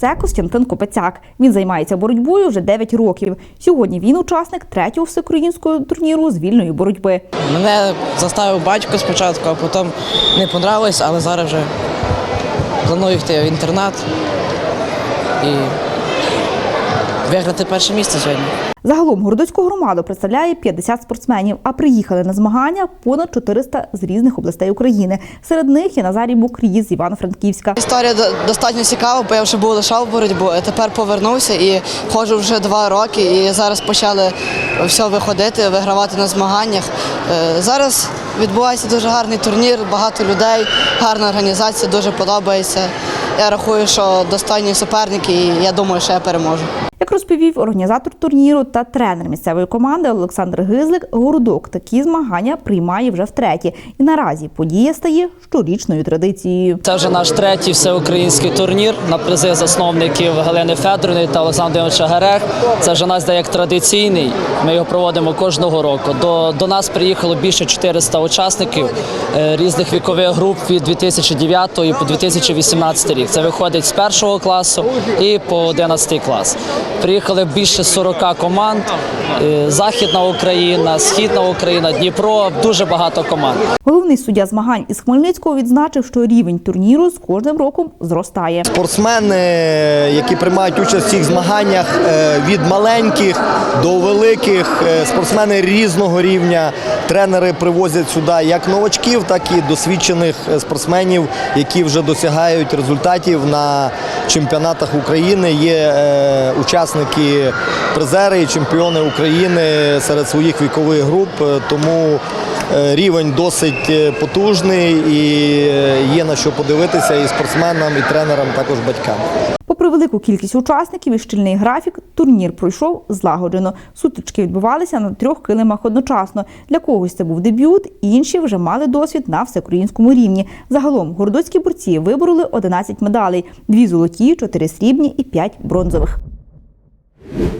Це Костянтин Копецяк. Він займається боротьбою вже 9 років. Сьогодні він учасник третього всеукраїнського турніру з вільної боротьби. Мене заставив батько спочатку, а потім не понравилось, але зараз вже планую йти в інтернат і виграти перше місце сьогодні. Загалом городоцьку громаду представляє 50 спортсменів, а приїхали на змагання понад 400 з різних областей України. Серед них є Назарій Букрій з Івано-Франківська. Історія достатньо цікава, бо я вже був лишав боротьбу, а тепер повернувся і ходжу вже два роки. І зараз почали все виходити, вигравати на змаганнях. Е, Зараз відбувається дуже гарний турнір, багато людей, гарна організація, дуже подобається. Я рахую, що достойні суперники, і я думаю, що я переможу. Як розповів організатор турніру та тренер місцевої команди Олександр Гизлик, городок такі змагання приймає вже втретє. І наразі подія стає щорічною традицією. Це вже наш третій всеукраїнський турнір на призи засновників Галини Федоровни та Олександра Івановича Герех. Це вже нас як традиційний. Ми його проводимо кожного року. До, до нас приїхало більше 400 учасників е, різних вікових груп від 2009 по 2018 рік. Це виходить з першого класу і по 11 клас. Приїхали більше 40 команд. Е, Західна Україна, Східна Україна, Дніпро. Дуже багато команд. Головний суддя змагань із Хмельницького відзначив, що рівень турніру з кожним роком зростає. Спортсмени, які приймають участь в цих змаганнях е, від маленьких до великих, е, спортсмени різного рівня. Тренери привозять сюди як новачків, так і досвідчених спортсменів, які вже досягають результатів на чемпіонатах України. Є е, учасники призери і чемпіони України серед своїх вікових груп. Е, Тому е, рівень досить е, потужний і є на що подивитися і спортсменам, і тренерам, також батькам. Попри велику кількість учасників і щільний графік, турнір пройшов злагоджено. Сутички відбувалися на трьох килимах одночасно. Для когось це був дебют, інші вже мали досвід на всеукраїнському рівні. Загалом городоцькі борці вибороли 11 медалей: дві золоті, чотири срібні і п'ять бронзових. you.